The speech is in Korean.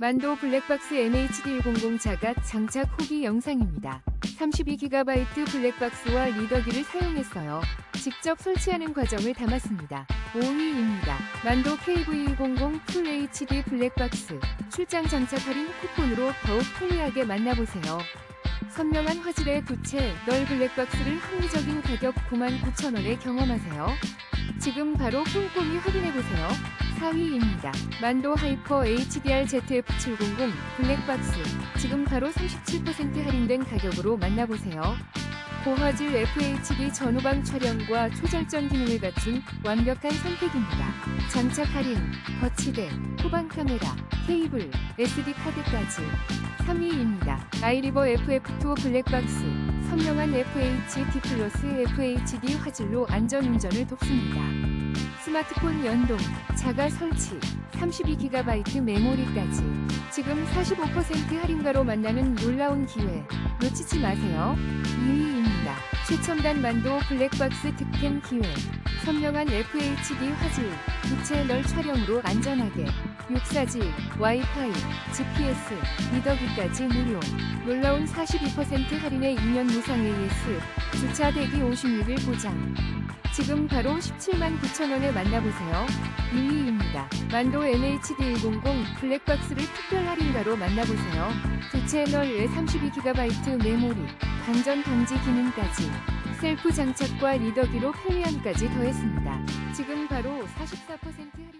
만도 블랙박스 MHD100 자가 장착 후기 영상입니다. 32GB 블랙박스와 리더기를 사용했어요. 직접 설치하는 과정을 담았습니다. 5위입니다. 만도 KV100 풀 HD 블랙박스 출장 장착 할인 쿠폰으로 더욱 편리하게 만나보세요. 선명한 화질의 부채 널 블랙박스를 합리적인 가격 99,000원에 경험하세요. 지금 바로 꼼꼼히 확인해보세요. 4위입니다. 만도 하이퍼 HDR ZF700 블랙박스 지금 바로 37% 할인된 가격으로 만나보세요. 고화질 FHD 전후방 촬영과 초절전 기능을 갖춘 완벽한 선택입니다. 장착 할인, 거치대, 후방 카메라, 케이블, SD 카드까지 3위입니다. 아이리버 FF2 블랙박스 선명한 FHD 플러스 FHD 화질로 안전운전을 돕습니다. 스마트폰 연동, 자가 설치, 32GB 메모리까지 지금 45% 할인가로 만나는 놀라운 기회 놓치지 마세요. 2 위입니다. 최첨단 만도 블랙박스 득템 기회 선명한 FHD 화질, 부채 널 촬영으로 안전하게 육사지, 와이파이, GPS, 리더기까지 무료 놀라운 42% 할인의 2년 무상 AS 주차 대기 56일 보장 지금 바로 17만 9천원에 만나보세요. 2위입니다. 만도 NHD100 블랙박스를 특별 할인가로 만나보세요. 두 채널에 32GB 메모리, 방전 방지 기능까지 셀프 장착과 리더기로 편리함까지 더했습니다. 지금 바로 44% 할인